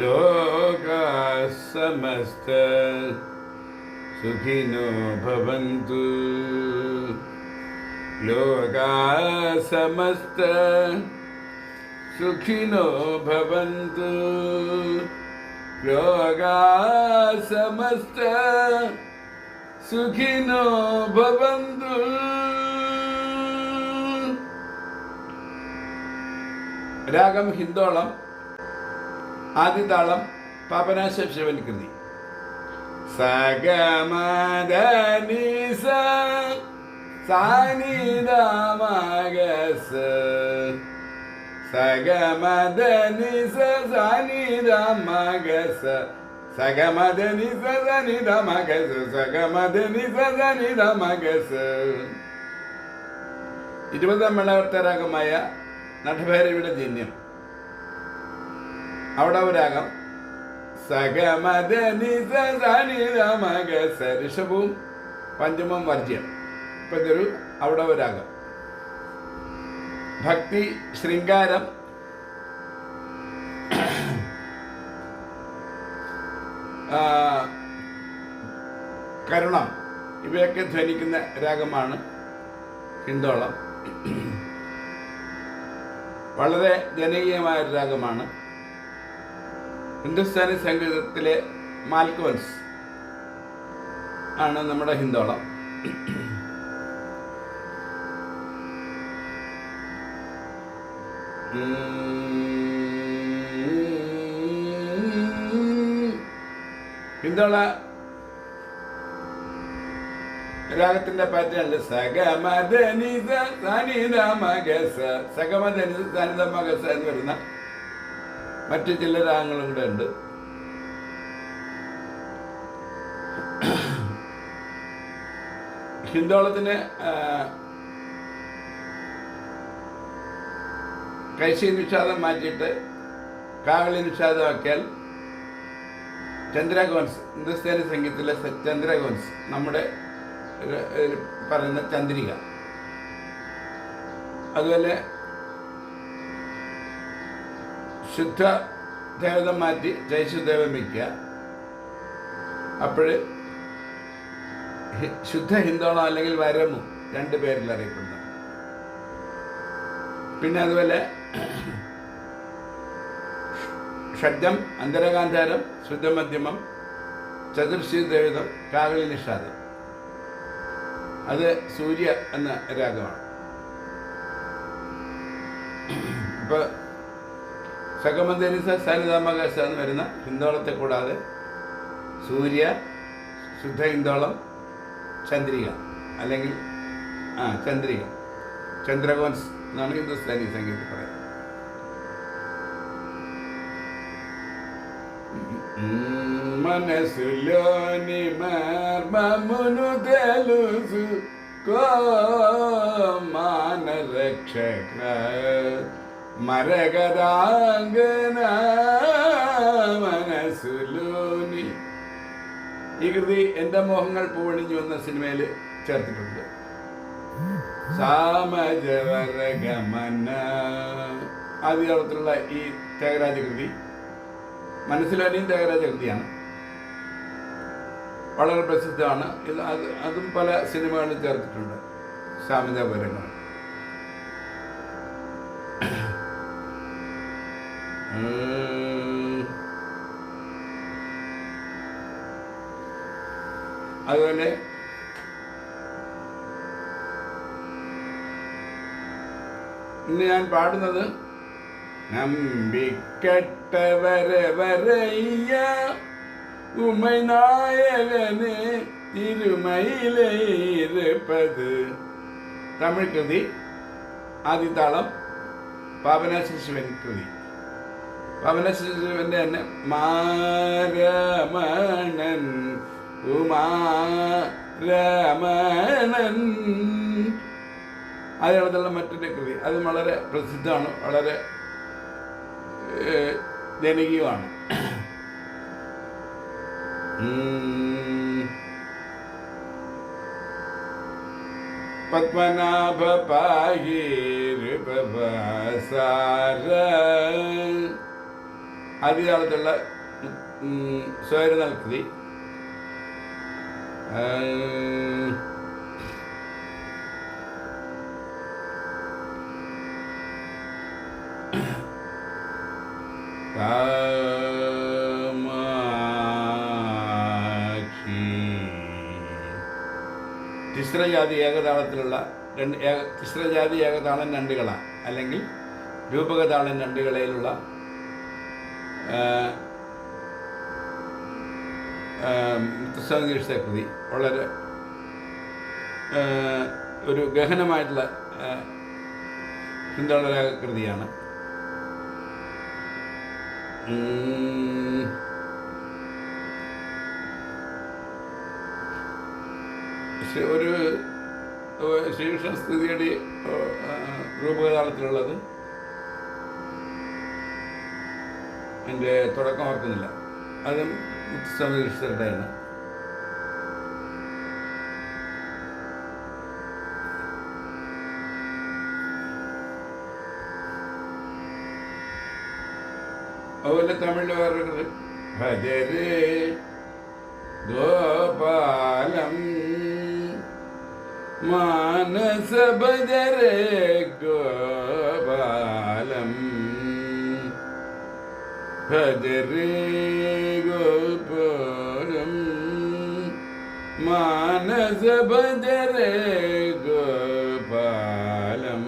लोका समस्त सुखिनो भवन्तु लोका समस्त सुखिनो भवन्तु लोका समस्त സുഖിനോ ഭവന്തു രാഗം ഹിന്ദോളം ആദ്യതാളം പാപനാശ ശിവൻ കൃതി സഗമദനിസ സഗമദനിസ സഗമദനിസ സാനിദമഗസ സഗമദ നിസ സനിദമഗസ സഗമദ നിസ സനിദമഗസ ഇരുപതാം മേളവർത്തരാഗമായ നടഭൈരവിയുടെ ജന്യം. അവിടെ ഒരു രാഗം സഗമദ നിസ സനിദമഗസ ഋഷഭവും പഞ്ചമം വർജ്യം. ഇപ്പൊ ഇതൊരു അവിടെ ഒരു രാഗം ഭക്തി ശൃംഗാരം. കരുണം. ഇവയൊക്കെ ധ്വനിക്കുന്ന രാഗമാണ് ഹിന്ദോളം വളരെ ജനകീയമായ ഒരു രാഗമാണ്. ഹിന്ദുസ്ഥാനി സംഗീതത്തിലെ മാൽക്കോൻസ് ആണ് നമ്മുടെ ഹിന്ദോളം. ഹിന്ദോള രാഗത്തിന്റെ പാറ്റേണിൽ സഗമദനിത സനിത മഗസ സഗമദനിത സനിത മഗസ എന്ന് വരുന്ന മറ്റു ചില രാഗങ്ങളും കൂടെ ഉണ്ട്. ഹിന്ദോളത്തിന് കൈശി നിഷാദം മാറ്റിയിട്ട് കാവളി നിഷാദമാക്കിയാൽ ചന്ദ്രഗോൻസ് ഹിന്ദുസ്ഥാനി സംഗീതത്തിലെ ചന്ദ്രഗോൻസ് നമ്മുടെ പറയുന്ന ചന്ദ്രിക. അതുപോലെ ശുദ്ധ ദേവതം മാറ്റി ജയശുദ്ധേവൻ വയ്ക്കുക. അപ്പോൾ ശുദ്ധ ഹിന്ദോളം അല്ലെങ്കിൽ വരമു? രണ്ട് പേരിൽ അറിയപ്പെടുന്നു പിന്നെ അതുപോലെ ഷഡ്ജം അന്തരകാന്താരം ശുദ്ധമധ്യമം ചതുർശി ദേവിതം കാവലി നിഷാദം. അത് സൂര്യ എന്ന രാഗമാണ്. ഇപ്പൊ സഗമന്തരിസ സനിതാമകാശ എന്ന് വരുന്ന ഹിന്ദോളത്തെ കൂടാതെ സൂര്യ ശുദ്ധ ഹിന്ദോളം ചന്ദ്രിക അല്ലെങ്കിൽ ആ ചന്ദ്രിക ചന്ദ്രകോൻസ് എന്നാണ് ഹിന്ദുസ്ഥാനി സംഗീതത്തിൽ പറയുന്നത് మనసులోని మర్మమును తెలుసు మాన రక్షక మరగదాంగన മനസ്സുലോനി ഈ കൃതി എൻ്റെ മോഹങ്ങൾ പൂവണിഞ്ഞു എന്ന സിനിമയിൽ ചേർത്തിട്ടുണ്ട് സാമജവരഗമന ആദ്യകാലത്തിലുള്ള ഈ ത്യാഗരാജ കൃതി മനസ്സിലനിയും ത്യാഗരാജ കൃതിയാണ് വളരെ പ്രസിദ്ധമാണ് ഇത് അത് അതും പല സിനിമകളിൽ ചേർത്തിട്ടുണ്ട് സാമിതാപുരങ്ങൾ അതുപോലെ ഇന്ന് ഞാൻ പാടുന്നത് നമ്പിക്കട്ടവരെ വരയ്യ ഉമൈ നായകന് തിരുമയിലേർപ്പത് തമിഴ് കൃതി ആദിതാളം പാപന ശിശുവൻ കൃതി. പാപനാശി ശിവന്റെ തന്നെ മാരമണൻ ഉമാരമണൻ അതിനുള്ള മറ്റൊരു കൃതി. അത് വളരെ പ്രസിദ്ധമാണ് വളരെ ജനകീയമാണ്. പത്മനാഭ സാര ആദ്യകാലത്തുള്ള സ്വയരുന്നൽ നൽകൃതി. തിസ്രജാതി ഏകതാളത്തിലുള്ള രണ്ട് തിസ്രജാതി ഏകതാളം രണ്ടുകള അല്ലെങ്കിൽ രൂപകതാളം രണ്ടുകളയിലുള്ള മുത്തസ്വാമീകൃഷ്ണ കൃതി വളരെ ഒരു ഗഹനമായിട്ടുള്ള പിന്തുടരാ കൃതിയാണ്. ഒരു ശ്രീകൃഷ്ണ സ്തുതിയുടെ ഏഹ്, എന്റെ തുടക്കം ഓർക്കുന്നില്ല. അതും മുത്തുസ്വാമി കൃഷ്ണരുടെയാണ് അതുപോലെ തമിഴിൽ വേറൊരു ഭജരേ ഗോപാലം മാനസ ഭജരേ ഗോപാലം ഭജരേ ഗോപാലം മാനസ ഗോപാലം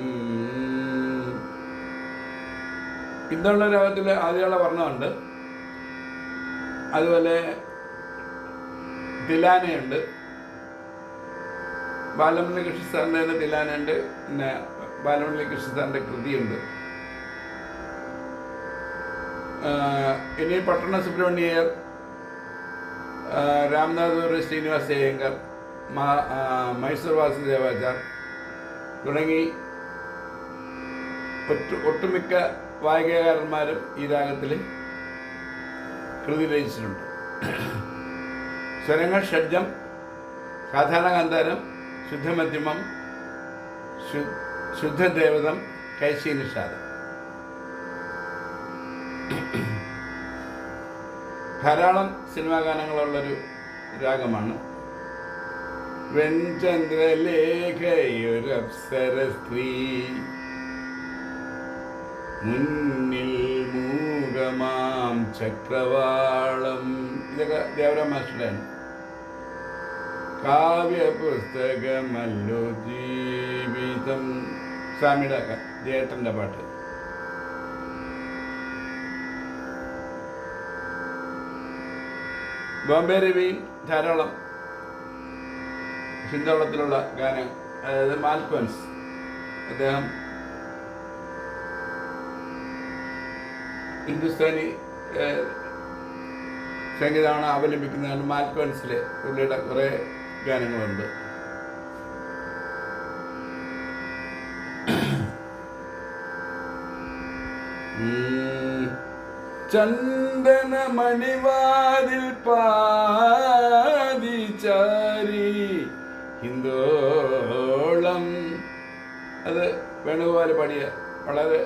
ഇന്നുള്ള രാഗത്തിൽ ആദ്യമുള്ള വർണമുണ്ട്. അതുപോലെ തിലാനയുണ്ട്. ബാലമുരളി കൃഷ്ണ സാറിന്റെ തന്നെ തിലാനയുണ്ട്. പിന്നെ ബാലമുരളി കൃഷ്ണ കൃതിയുണ്ട്. ഇനി പട്ടണ സുബ്രഹ്മണ്യർ രാംനാഥ് ശ്രീനിവാസ അയ്യങ്കർ മൈസൂർ വാസുദേവാചാർ തുടങ്ങി ഒട്ടുമിക്ക വായകകാരന്മാരും ഈ രാഗത്തിൽ കൃതി രചിച്ചിട്ടുണ്ട്. സ്വരങ്ങൾ ഷഡ്ജം സാധാരണ ഗാന്ധാരം ശുദ്ധമധ്യമം ശുദ്ധദേവതം കൈശി ധാരാളം സിനിമാ ഗാനങ്ങളുള്ളൊരു രാഗമാണ്. വെൺചന്ദ്രലേഖയൊരപ്സര സ്ത്രീ. മുന്നിൽ മൂകമാം ചക്രവാളം. ഇതൊക്കെ ദേവരാം മാസ്റ്ററാണ് കാവ്യപുസ്തകമല്ലോ ജീവിതം. സ്വാമിയുടെ ജേട്ടന്റെ പാട്ട്. ബോംബെ രവിയും ധാരാളം ഹിന്ദോളത്തിലുള്ള ഗാനം അതായത് മാൽക്വൻസ് അദ്ദേഹം ഹിന്ദുസ്ഥാനി സംഗീതമാണ് അവലംബിക്കുന്നതാണ് മാൽക്വൻസിലെ പുള്ളിയുടെ കുറേ ഗാനങ്ങളുണ്ട് ഉം. ചന്ദന മണിവാതിൽ പാതി ചാരി ഹിന്ദോളം. അത് വേണുഗോപാൽ പാടിയ വളരെ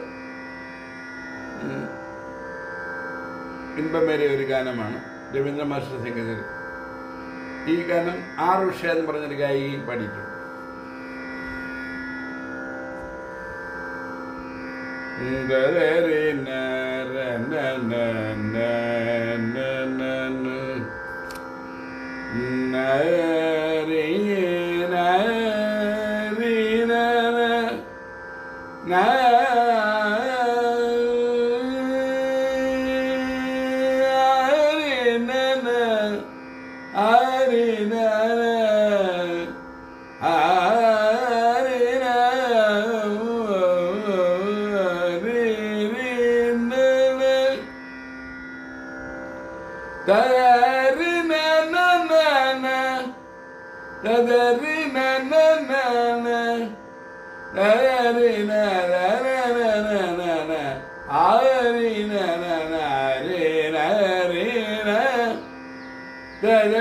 ഇൻപമേറിയ ഒരു ഗാനമാണ് രവീന്ദ്ര മാസ്റ്റർ സംഗീതത്തിൽ ഈ ഗാനം ആർ ഉഷ എന്ന് പറഞ്ഞൊരു ഗായികയും പാടിയിട്ടുണ്ട്. உங்களறின ஆரி நரி நரி நரி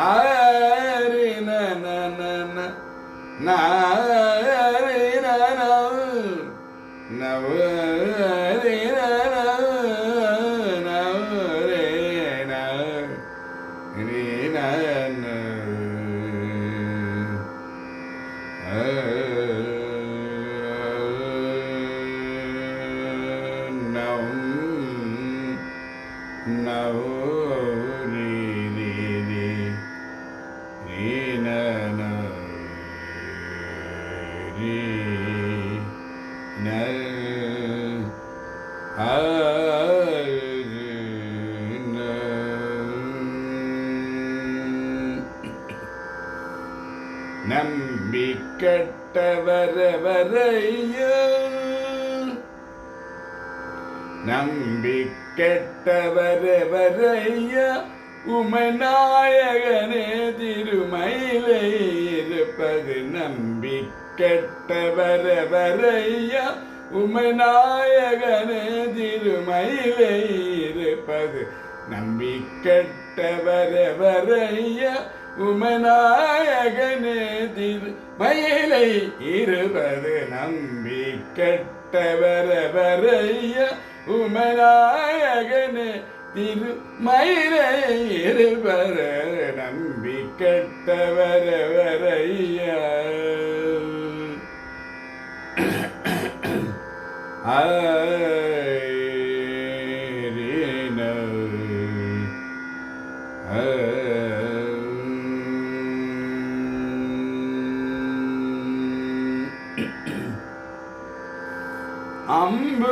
ஆரி ந ந ந ந கெட்டவரவரையும் நம்பி கெட்டவரவரைய உமநாயகனே திருமயிலை இருப்பது நம்பி கெட்டவரவரைய உமநாயகனே திருமயிலை இருப்பது நம்பி கெட்டவரவரைய உமநாயகனே திரு மயிலை இருபது நம்பி கெட்டவரவரைய. உமநாயகனே திரு மயிலை இருபது நம்பி கெட்டவரவரைய. ஆ.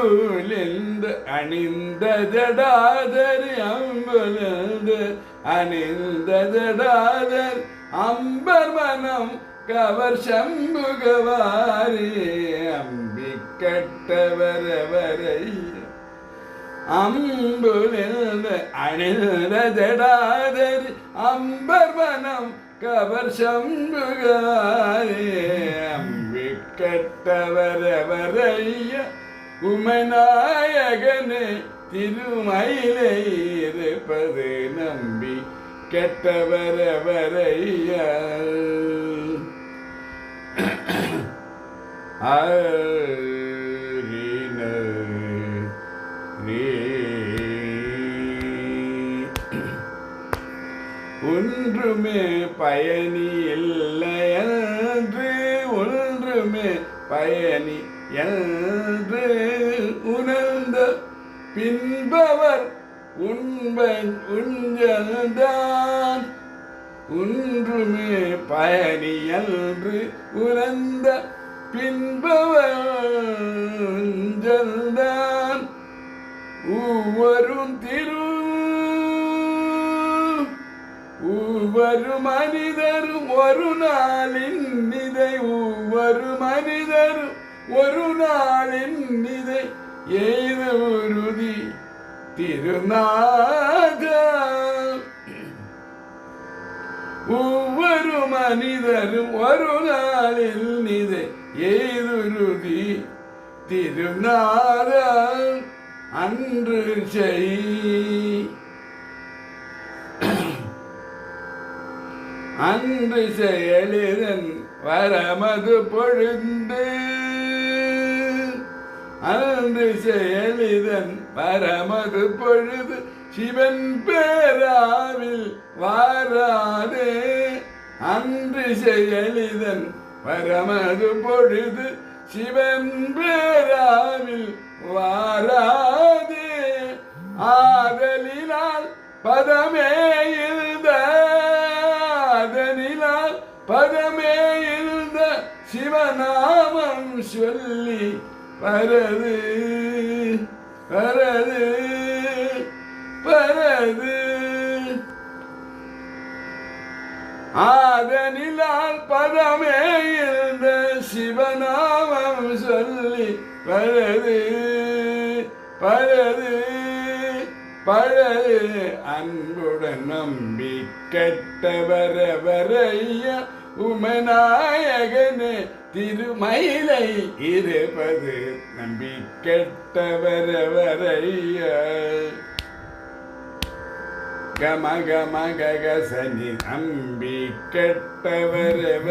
அம்புலிந்து அணிந்த ஜடாதர் அம்புலிந்து அணிந்த ஜடாதர் அம்பர் மனம் கவர் சம்புகவாரி அம்பி கட்டவரவரை அம்புலிந்து அணிந்த ஜடாதர் அம்பர் மனம் கவர் சம்புகாரி அம்பி கட்டவரவரைய உமநாயகனே திருமயிலை இருப்பது நம்பி கெட்டவரவரைய ஒன்றுமே பயனியில் பயனி என்று உணர்ந்த பின்பவர் உண்பன் உஞ்சல்தான் ஒன்றுமே பயனி என்று உணர்ந்த பின்பவர் உஞ்சல்தான் ஒவ்வொரும் திரு ஒவ்வொரு மனிதரும் ஒரு நாளின் நிதை ஒவ்வொரு மனிதரும் ஒரு நாளின் நிதை. எய்து உறுதி? திருநாத ஒவ்வொரு மனிதரும் ஒரு நாளில் நிதை. எய்துருதி திருநாத அன்று செய். அன்று செயலிதன் வரமது பொழுந்து. அன்று செயலிதன் வரமது பொழுது சிவன் பேராவில் வாராதே. அன்று செயலிதன் வரமது பொழுது சிவன் பேராவில் வாராதே. ஆதலினால் பதமே இருந்த பதமே இருந்த சிவநாமம் சொல்லி வரது வரது வரது. ஆதனிலால் பதமே இருந்த சிவநாமம் சொல்லி பழது பழது பழது அன்புடன் நம்பி கெட்டவரவரைய உமநாயகனே திருமயிலை இருப்பது நம்பி கெட்டவரவரைய கம கம ககசனி நம்பி கெட்டவரவரைய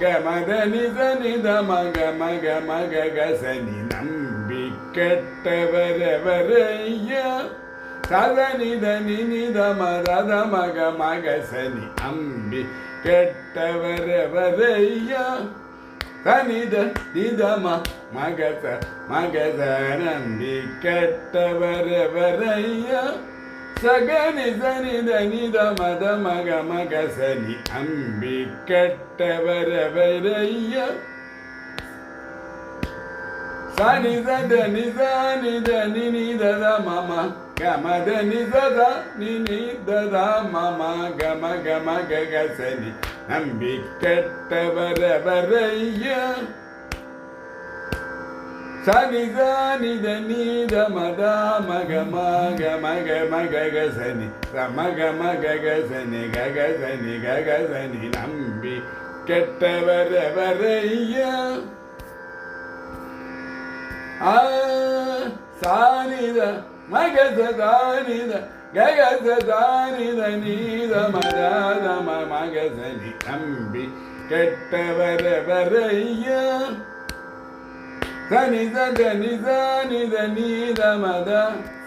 கமதனி சனி தம கம கம ககசனி நம்பி கெட்டவரவரையா சதனித நினித மரத மக மகசனி அம்பி கெட்டவரவரையா? தனித நிதம மகச மகசரம்பி கெட்டவரவரையா? சகனி சனித நித மத மக மகசனி அம்பி கெட்டவரவரையா? சனி சத நி சனி த நி நி தத மம கம த நி சத நி நி தத மம கம கம கக சனி நம்பி கெட்டவர வரைய சனி சனி த நி த மத மக மக மக மக சனி ரம கம கக சனி கக சனி கக சனி நம்பி கெட்டவர வரையா ಸಾನಿದ ಮಗಸ ಸಾನಿದ ಗಗಸ ಸಾನಿದ ನೀದ ಮದಾದ ಮಗಸಲಿ ಅಂಬಿ கெட்டவர வரையா சனித கனித நித நீத மத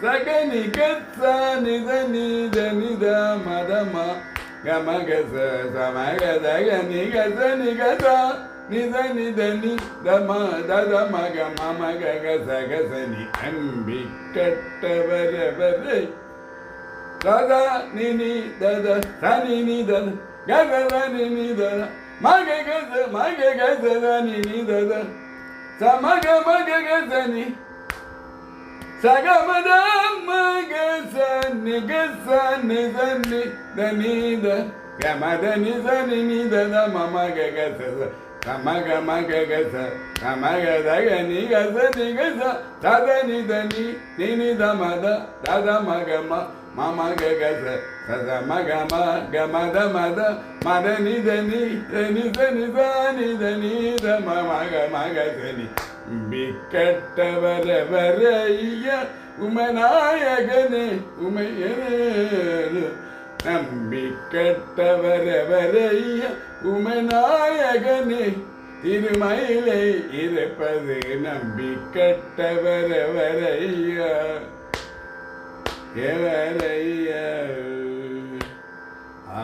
சகனி கத்த நித நீத நித மதமா கமகச சமகத கனிகச நிகதா నిదని దని దమ దద మగ మమ గగ సగసని అంబి కట్టవరవరై దద నిని దద సని నిదన గగలని నిదన మగ గజ మగ గజలని నిదద సమగ మగ గజని సగమద మగ సని గస నిదని దనిద గమద నిదని నిదద మమ గగ సద கம கம ககச கம கதக நிகச நிகச தத நித நி நினித மத தத மகம மம ககச சத மகம கமத மத மத நித நி நித நித நித நித மம மகச நி விக்கட்டவர வரைய உமநாயகனே உமையனே நம்பிக்கட்டவரவரைய உமநாயகனே திருமயிலை இருப்பது நம்பிக்கட்டவரவரைய எவரைய ஆ